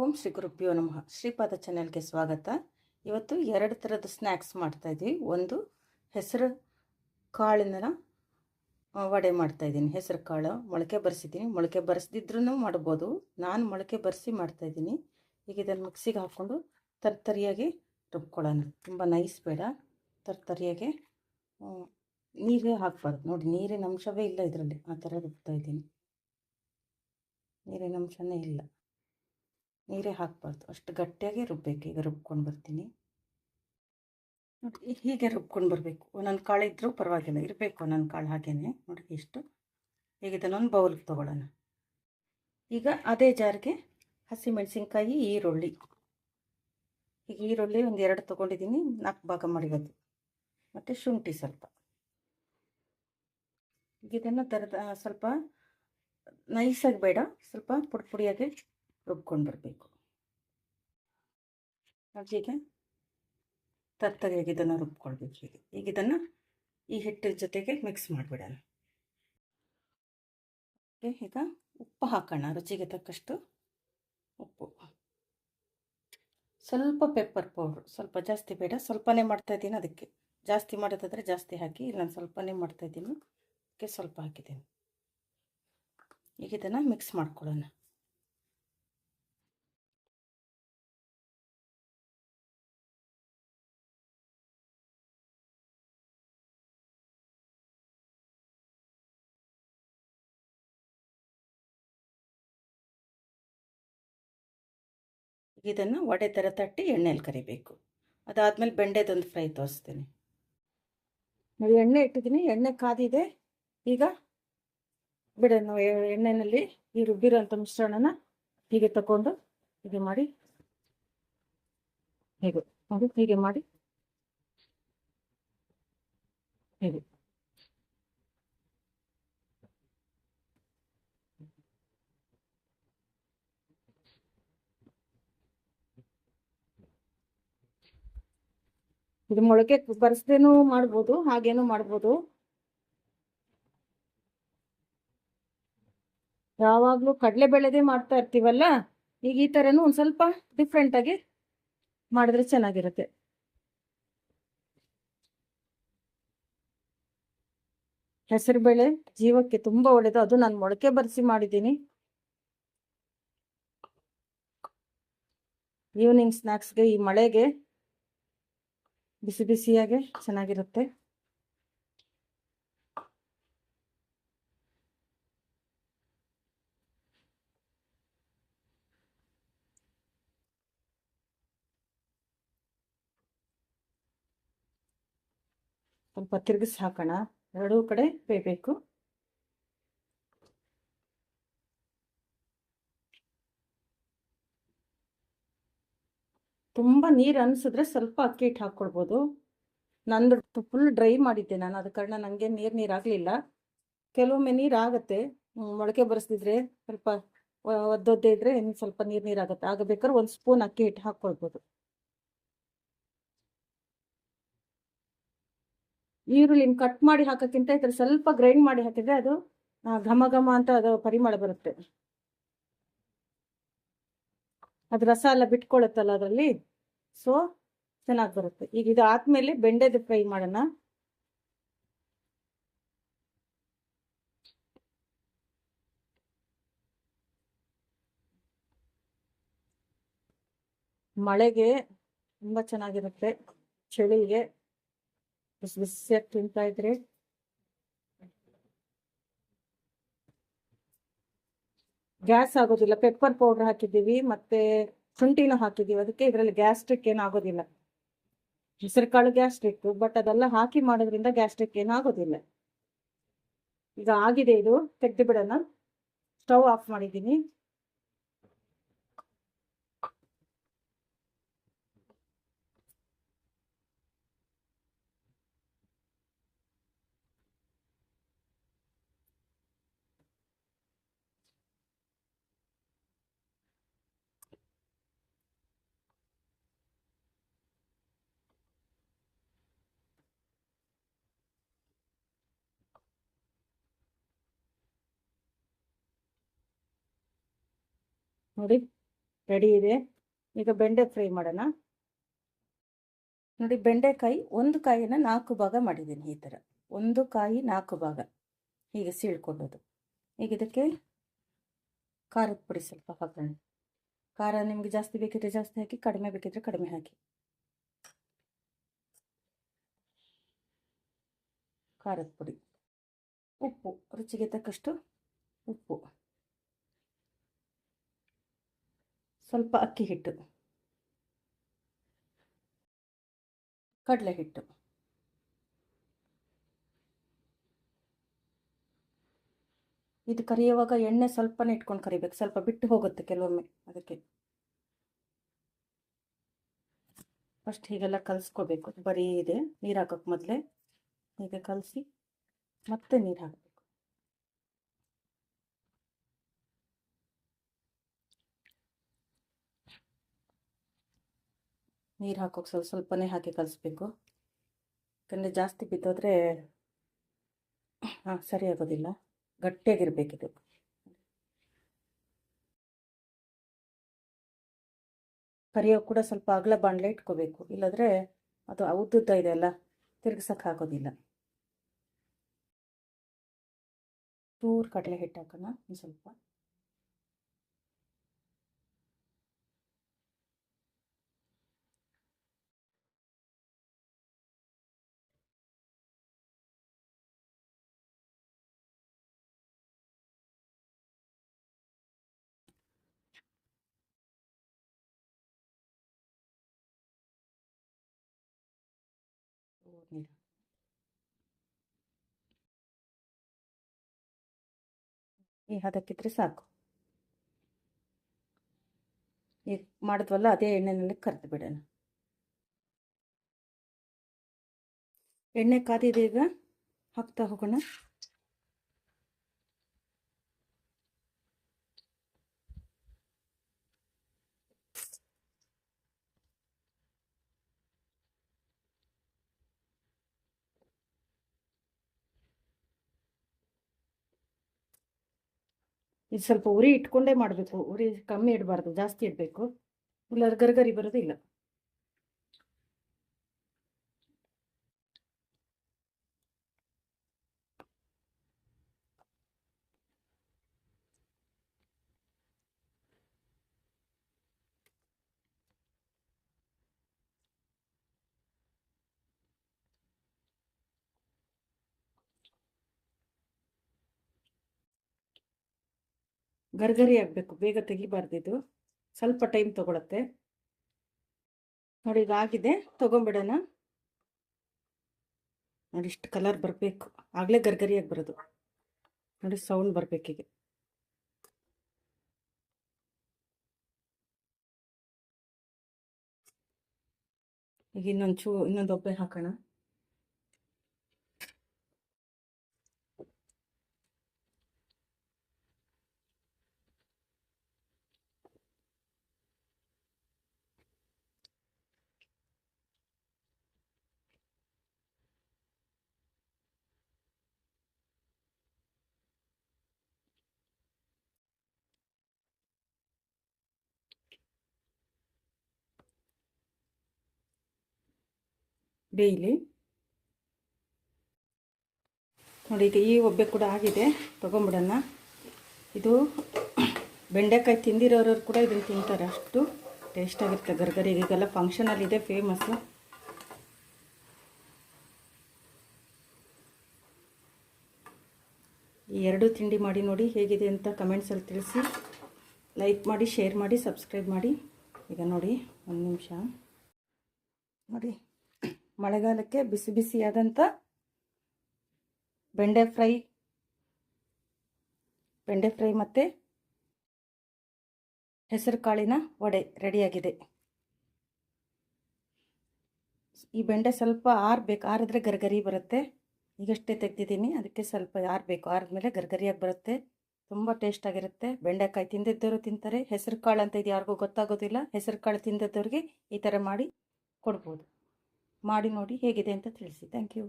ಓಂ ಶ್ರೀ ಗುರುಪ್ಯೋ ನಮಃ. ಶ್ರೀಪಾದ ಚಾನೆಲ್ಗೆ ಸ್ವಾಗತ. ಇವತ್ತು ಎರಡು ಥರದ ಸ್ನ್ಯಾಕ್ಸ್ ಮಾಡ್ತಾಯಿದ್ವಿ ಒಂದು ಹೆಸರು ಕಾಳಿನ ವಡೆ ಮಾಡ್ತಾಯಿದ್ದೀನಿ ಹೆಸರು ಕಾಳು. ಮೊಳಕೆ ಬರೆಸಿದ್ದೀನಿ. ಮೊಳಕೆ ಬರೆಸ್ದಿದ್ರೂ ಮಾಡ್ಬೋದು. ನಾನು ಮೊಳಕೆ ಬರೆಸಿ ಮಾಡ್ತಾಯಿದ್ದೀನಿ ಈಗ ಇದನ್ನು ಮಿಕ್ಸಿಗೆ ಹಾಕ್ಕೊಂಡು ತರ್ತರಿಯಾಗಿ ರುಬ್ಕೊಳ್ಳೋಣ. ತುಂಬ ನೈಸ್ ಬೇಡ. ತರ್ತರಿಯಾಗಿ ನೀರೇ ಹಾಕ್ಬಾರ್ದು. ನೋಡಿ, ನೀರಿನ ಅಂಶವೇ ಇಲ್ಲ ಇದರಲ್ಲಿ. ಆ ಥರ ರುಬ್ತಾ ಇದ್ದೀನಿ. ನೀರಿನ ಅಂಶನೇ ಇಲ್ಲ. ನೀರೇ ಹಾಕಬಾರ್ದು. ಅಷ್ಟು ಗಟ್ಟಿಯಾಗಿ ರುಬ್ಬಬೇಕು ಈಗ ರುಬ್ಕೊಂಡು ಬರ್ತೀನಿ. ನೋಡಿ, ಹೀಗೆ ರುಬ್ಕೊಂಡು ಬರಬೇಕು. ಒಂದೊಂದು ಕಾಳು ಇದ್ದರೂ ಪರವಾಗಿಲ್ಲ. ಇರಬೇಕು ಒಂದೊಂದು ಕಾಳು ಹಾಗೇನೆ. ನೋಡಿ ಇಷ್ಟು ಈಗ ಇದನ್ನೊಂದು ಬೌಲ್ಗೆ ತೊಗೊಳ್ಳೋಣ. ಈಗ ಅದೇ ಜಾರಿಗೆ ಹಸಿಮೆಣಸಿನ್ಕಾಯಿ, ಈರುಳ್ಳಿ. ಈಗ ಈರುಳ್ಳಿ ಒಂದು ಎರಡು ತೊಗೊಂಡಿದ್ದೀನಿ. ನಾಲ್ಕು ಭಾಗ ಮಡಿಯೋದು ಮತ್ತು ಶುಂಠಿ ಸ್ವಲ್ಪ. ಈಗ ಇದನ್ನು ತರದ ಸ್ವಲ್ಪ ನೈಸಾಗಿ ಬೇಡ. ಸ್ವಲ್ಪ ಪುಡಿ ಪುಡಿಯಾಗಿ ರುಬ್ಕೊಂಡು ಬರಬೇಕು ಹೀಗೆ ತರ್ತರಿಯಾಗಿ ಇದನ್ನು ರುಬ್ಕೊಳ್ಬೇಕು ಈಗ ಈಗ ಇದನ್ನು ಈ ಹಿಟ್ಟಿನ ಜೊತೆಗೆ ಮಿಕ್ಸ್ ಮಾಡಿಬಿಡೋಣ. ಈಗ ಉಪ್ಪು ಹಾಕೋಣ, ರುಚಿಗೆ ತಕ್ಕಷ್ಟು ಉಪ್ಪು. ಸ್ವಲ್ಪ ಪೆಪ್ಪರ್ ಪೌಡ್ರು ಸ್ವಲ್ಪ ಜಾಸ್ತಿ ಬೇಡ, ಸ್ವಲ್ಪನೇ ಮಾಡ್ತಾ ಇದ್ದೀನಿ ಅದಕ್ಕೆ. ಜಾಸ್ತಿ ಮಾಡೋದಾದರೆ ಜಾಸ್ತಿ ಹಾಕಿ, ಇಲ್ಲ ನಾನು ಸ್ವಲ್ಪನೇ ಮಾಡ್ತಾಯಿದ್ದೀನಿ ಅದಕ್ಕೆ ಸ್ವಲ್ಪ ಹಾಕಿದ್ದೀನಿ. ಈಗ ಇದನ್ನು ಮಿಕ್ಸ್ ಮಾಡ್ಕೊಳ್ಳೋಣ. ಇದನ್ನು ವಡೆ ಥರ ತಟ್ಟಿ ಎಣ್ಣೆಯಲ್ಲಿ ಕರಿಬೇಕು. ಅದಾದಮೇಲೆ ಬೆಂಡೆದೊಂದು ಫ್ರೈ ತೋರಿಸ್ತೀನಿ. ನೋಡಿ ಎಣ್ಣೆ ಇಟ್ಟಿದ್ದೀನಿ ಎಣ್ಣೆ ಕಾದಿದೆ. ಈಗ ಬಿಡೋಣ ಎಣ್ಣೆಯಲ್ಲಿ ಈ ರುಬ್ಬಿರೋಂಥ ಮಿಶ್ರಣನ ಹೀಗೆ ತಗೊಂಡು ಹೀಗೆ ಮಾಡಿ ಹೀಗೆ ಹೀಗೆ ಮಾಡಿ, ಹೀಗೆ. ಇದು ಮೊಳಕೆ ಬರ್ಸ್ದೇನು ಮಾಡ್ಬೋದು, ಹಾಗೇನು ಮಾಡ್ಬೋದು. ಯಾವಾಗ್ಲೂ ಕಡಲೆ ಬೆಳೆದೇ ಮಾಡ್ತಾ ಇರ್ತೀವಲ್ಲ, ಈಗ ಈ ತರನು ಒಂದ್ ಸ್ವಲ್ಪ ಡಿಫ್ರೆಂಟ್ ಆಗಿ ಮಾಡಿದ್ರೆ ಚೆನ್ನಾಗಿರುತ್ತೆ. ಹೆಸರು ಬೇಳೆ ಜೀವಕ್ಕೆ ತುಂಬಾ ಒಳ್ಳೇದು, ಅದು ನಾನು ಮೊಳಕೆ ಬರೆಸಿ ಮಾಡಿದ್ದೀನಿ. ಈವ್ನಿಂಗ್ ಸ್ನ್ಯಾಕ್ಸ್ಗೆ ಈ ಮಳೆಗೆ ಬಿಸಿ ಬಿಸಿಯಾಗೆ ಚೆನ್ನಾಗಿರುತ್ತೆ. ಸ್ವಲ್ಪ ತಿರುಗಿಸಿ ಹಾಕೋಣ. ಎರಡೂ ಕಡೆ ಬೇಯಬೇಕು. ತುಂಬ ನೀರು ಅನಿಸಿದ್ರೆ ಸ್ವಲ್ಪ ಅಕ್ಕಿ ಹಿಟ್ಟು ಹಾಕ್ಕೊಳ್ಬೋದು ನಂದು ಫುಲ್ ಡ್ರೈ ಮಾಡಿದ್ದೆ ನಾನು, ಅದ ಕಾರಣ ನನಗೆ ನೀರು ನೀರು ಆಗಲಿಲ್ಲ. ಕೆಲವೊಮ್ಮೆ ನೀರು ಆಗುತ್ತೆ ಮೊಳಕೆ ಬರೆಸ್ದಿದ್ರೆ ಸ್ವಲ್ಪ ಒದ್ದೊದ್ದೆ ಇದ್ರೆ ಇನ್ನು ಸ್ವಲ್ಪ ನೀರು ನೀರಾಗುತ್ತೆ ಆಗ ಬೇಕಾದ್ರೆ ಒಂದು ಸ್ಪೂನ್ ಅಕ್ಕಿ ಹಿಟ್ಟು ಹಾಕ್ಕೊಳ್ಬೋದು ಈರುಳ್ಳಿನ ಕಟ್ ಮಾಡಿ ಹಾಕೋಕ್ಕಿಂತ ಇದ್ರ ಸ್ವಲ್ಪ ಗ್ರೈಂಡ್ ಮಾಡಿ ಹಾಕಿದ್ರೆ ಅದು ಘಮ ಘಮ ಅಂತ ಅದು ಪರಿಮಳ ಬರುತ್ತೆ. ಅದು ರಸ ಎಲ್ಲ ಬಿಟ್ಕೊಳ್ಳುತ್ತಲ್ಲ ಅದರಲ್ಲಿ? ಸೊ ಚೆನ್ನಾಗಿ ಬರುತ್ತೆ. ಈಗ ಇದು ಆದ್ಮೇಲೆ ಬೆಂಡೆದು ಫ್ರೈ ಮಾಡೋಣ. ಮಳೆಗೆ ತುಂಬ ಚೆನ್ನಾಗಿರುತ್ತೆ. ಚಳಿಗೆ. ಬಿಸಿ ಬಿಸಿಯಾಗಿ ತಿಂತಾ ಇದ್ರೆ. ಗ್ಯಾಸ್ ಆಗೋದಿಲ್ಲ. ಪೆಪ್ಪರ್ ಪೌಡರ್ ಹಾಕಿದ್ದೀವಿ. ಮತ್ತೆ ಶುಂಠಿನೂ ಹಾಕಿದೀವಿ ಅದಕ್ಕೆ ಇದರಲ್ಲಿ ಗ್ಯಾಸ್ಟ್ರಿಕ್ ಏನಾಗೋದಿಲ್ಲ. ಹೆಸರುಕಾಳು ಹೆಸರು ಕಾಳು ಗ್ಯಾಸ್ಟ್ರಿಕ್ ಬಟ್ ಅದೆಲ್ಲ ಹಾಕಿ ಮಾಡೋದ್ರಿಂದ ಗ್ಯಾಸ್ಟ್ರಿಕ್ ಏನಾಗೋದಿಲ್ಲ. ಈಗ ಆಗಿದೆ ಇದು, ತೆಗೆದು ಬಿಡೋಣ. ಸ್ಟವ್ ಆಫ್ ಮಾಡಿದ್ದೀನಿ. ನೋಡಿ ರೆಡಿ ಇದೆ. ಈಗ ಬೆಂಡೆ ಫ್ರೈ ಮಾಡೋಣ. ನೋಡಿ, ಬೆಂಡೆಕಾಯಿ ಒಂದು ಕಾಯಿನ ನಾಲ್ಕು ಭಾಗ ಮಾಡಿದ್ದೀನಿ ಈ ಥರ. ಒಂದು ಕಾಯಿ ನಾಲ್ಕು ಭಾಗ. ಹೀಗೆ ಸೀಳ್ಕೊಳ್ಳೋದು. ಈಗ ಇದಕ್ಕೆ ಖಾರದ ಪುಡಿ ಸ್ವಲ್ಪ ಹಾಕೋಣ. ಖಾರ ನಿಮಗೆ ಜಾಸ್ತಿ ಬೇಕಿದ್ರೆ ಜಾಸ್ತಿ ಹಾಕಿ, ಕಡಿಮೆ ಬೇಕಿದ್ರೆ ಕಡಿಮೆ ಹಾಕಿ. ಖಾರದ ಪುಡಿ. ಉಪ್ಪು, ರುಚಿಗೆ ತಕ್ಕಷ್ಟು ಉಪ್ಪು. ಸ್ವಲ್ಪ ಅಕ್ಕಿ ಹಿಟ್ಟು. ಕಡಲೆ ಹಿಟ್ಟು ಇದು ಕರಿಯುವಾಗ ಎಣ್ಣೆ ಸ್ವಲ್ಪನೇ ಇಟ್ಕೊಂಡು ಕರಿಬೇಕು. ಸ್ವಲ್ಪ ಬಿಟ್ಟು ಹೋಗುತ್ತೆ ಕೆಲವೊಮ್ಮೆ ಅದಕ್ಕೆ. ಫಸ್ಟ್ ಹೀಗೆಲ್ಲ ಕಲಿಸ್ಕೋಬೇಕು. ಬರೀ ಇದೆ. ನೀರು ಹಾಕೋಕ್ಕೆ ಮೊದಲೇ. ಹೀಗೆ ಕಲಸಿ ಮತ್ತೆ ನೀರು ಹಾಕಬೇಕು. ನೀರು ಹಾಕೋಕೆ ಸ್ವಲ್ಪ ಸ್ವಲ್ಪನೇ ಹಾಕಿ ಕಲಿಸ್ಬೇಕು. ಯಾಕಂದರೆ ಜಾಸ್ತಿ ಬಿದ್ದೋದ್ರೆ ಹಾಂ, ಸರಿ ಆಗೋದಿಲ್ಲ. ಗಟ್ಟಿಯಾಗಿರ್ಬೇಕಿದು. ಕರಿಯೋ ಕೂಡ ಸ್ವಲ್ಪ ಅಗಲ ಬಾಣಲೆ ಇಟ್ಕೋಬೇಕು. ಇಲ್ಲದ್ರೆ ಅದು ಉದ್ದುದ್ದ ಇದೆಯಲ್ಲ ತಿರ್ಗಿಸಕ್ಕೆ ಆಗೋದಿಲ್ಲ. ಚೂರು ಕಡಲೆ ಹಿಟ್ಟು ಹಾಕೋಣ ಒಂದು ಸ್ವಲ್ಪ. ನೀರು ಈ ಹದಕ್ಕಿದ್ರೆ ಸಾಕು. ಈಗ ಮಾಡಿದ್ವಲ್ಲ, ಅದೇ ಎಣ್ಣೆನಲ್ಲಿ ಕರೆದು ಬಿಡೋಣ. ಎಣ್ಣೆ ಕಾದಿದೆ ಈಗ, ಹಾಕ್ತಾ ಹೋಗೋಣ. ಇದು ಸ್ವಲ್ಪ ಉರಿ ಇಟ್ಕೊಂಡೇ ಮಾಡಬೇಕು. ಉರಿ ಕಮ್ಮಿ ಇಡಬಾರ್ದು ಜಾಸ್ತಿ ಇಡಬೇಕು. ಇಲ್ಲ ಗರ್ಗರಿ ಬರೋದಿಲ್ಲ. ಗರ್ಗರಿ ಆಗಬೇಕು, ಬೇಗ ತೆಗಿಬಾರ್ದು ಇದು. ಸ್ವಲ್ಪ ಟೈಮ್ ತೊಗೊಳತ್ತೆ. ನೋಡಿ ಈಗ ಆಗಿದೆ ತೊಗೊಂಬಿಡೋಣ ನೋಡಿ ಇಷ್ಟು ಕಲರ್ ಬರಬೇಕು. ಆಗಲೇ ಗರ್ಗರಿಯಾಗಿ ಬರೋದು. ನೋಡಿ ಸೌಂಡ್ ಬರಬೇಕೀಗ ಈಗ ಇನ್ನೊಂದು ಚೂ, ಇನ್ನೊಂದು ಒಬ್ಬೆ ಹಾಕೋಣ. ಬೇಯಲಿ. ನೋಡಿ ಈಗ ಈ ಒಬ್ಬೆ ಕೂಡ ಆಗಿದೆ. ತೊಗೊಂಬಿಡೋಣ. ಇದು ಬೆಂಡೆಕಾಯಿ ತಿಂದಿರೋರು ಕೂಡ ಇದನ್ನು ತಿಂತಾರೆ. ಅಷ್ಟು ಟೇಸ್ಟಾಗಿರುತ್ತೆ ಗರ್ಗರಿ ಈಗೆಲ್ಲ ಫಂಕ್ಷನಲ್ಲಿದೆ ಫೇಮಸ್ಸು ಈ ಎರಡು ತಿಂಡಿ ಮಾಡಿ ನೋಡಿ ಹೇಗಿದೆ ಅಂತ ಕಮೆಂಟ್ಸಲ್ಲಿ ತಿಳಿಸಿ. ಲೈಕ್ ಮಾಡಿ ಶೇರ್ ಮಾಡಿ ಸಬ್ಸ್ಕ್ರೈಬ್ ಮಾಡಿ. ಈಗ ನೋಡಿ, ಒಂದು ನಿಮಿಷ. ನೋಡಿ. ಮಳೆಗಾಲಕ್ಕೆ ಬಿಸಿ ಬಿಸಿಯಾದಂಥ ಬೆಂಡೆ ಫ್ರೈ ಬೆಂಡೆ ಫ್ರೈ ಮತ್ತು ಹೆಸರು ಕಾಳಿನ ವಡೆ ರೆಡಿಯಾಗಿದೆ. ಈ ಬೆಂಡೆ ಸ್ವಲ್ಪ ಆರಬೇಕು, ಆರಿದ್ರೆ ಗರ್ಗರಿ ಬರುತ್ತೆ. ಈಗಷ್ಟೇ ತೆಗ್ದಿದ್ದೀನಿ, ಅದಕ್ಕೆ ಸ್ವಲ್ಪ ಆರಬೇಕು. ಆರಿದ್ಮೇಲೆ ಗರ್ಗರಿಯಾಗಿ ಬರುತ್ತೆ, ತುಂಬ ಟೇಸ್ಟಾಗಿರುತ್ತೆ ಬೆಂಡೆಕಾಯಿ ತಿಂದಿದ್ದವರು ತಿಂತಾರೆ, ಹೆಸರು ಕಾಳು ಅಂತ ಇದು ಯಾರಿಗೂ ಗೊತ್ತಾಗೋದಿಲ್ಲ. ಹೆಸರು ಕಾಳು ತಿಂದಿದ್ದವ್ರಿಗೆ ಈ ಥರ ಮಾಡಿ ಕೊಡ್ಬೋದು. ಮಾಡಿ ನೋಡಿ ಹೇಗಿದೆ ಅಂತ ತಿಳಿಸಿ. Thank you